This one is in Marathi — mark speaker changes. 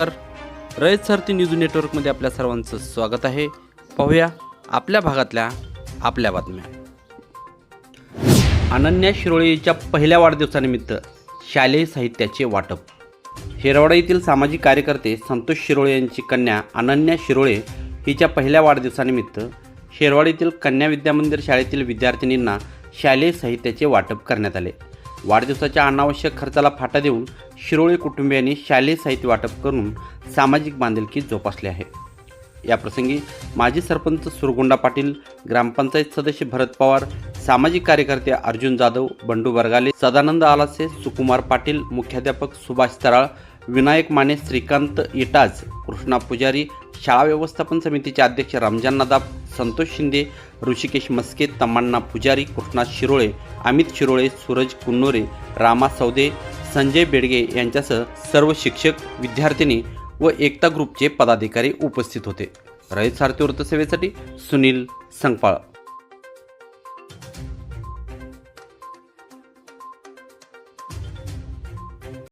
Speaker 1: तर रयत सारथी न्यूज नेटवर्कमध्ये आपल्या सर्वांचं स्वागत आहे. पाहूया आपल्या भागातल्या आपल्या बातम्या. अनन्या शिरोळेच्या पहिल्या वाढदिवसानिमित्त शालेय साहित्याचे वाटप. शेरवाडा येथील सामाजिक कार्यकर्ते संतोष शिरोळे यांची कन्या अनन्या शिरोळे हिच्या पहिल्या वाढदिवसानिमित्त शेरवाडीतील कन्या विद्यामंदिर शाळेतील विद्यार्थिनींना शालेय साहित्याचे वाटप करण्यात आले. वाढदिवसाच्या अनावश्यक खर्चाला फाटा देऊन शिरोळे कुटुंबियांनी शालेय साहित्य वाटप करून सामाजिक बांधिलकी जोपासली आहे. याप्रसंगी माजी सरपंच सुरगुंडा पाटील ग्रामपंचायत सदस्य भरत पवार सामाजिक कार्यकर्ते अर्जुन जाधव बंडू बरगाले सदानंद आलासे सुकुमार पाटील मुख्याध्यापक सुभाष तराळ विनायक माने श्रीकांत इटाज कृष्णा पुजारी शाळा व्यवस्थापन समितीचे अध्यक्ष रमजान नदाब संतोष शिंदे ऋषिकेश मस्के तम्मांना पुजारी कृष्णा शिरोळे अमित शिरोळे सूरज कुन्नोरे रामा सौदे संजय बेडगे यांच्यासह सर्व शिक्षक विद्यार्थिनी व एकता ग्रुपचे पदाधिकारी उपस्थित होते. रयत सारथी वृत्तसेवेसाठी सुनील संगपाळ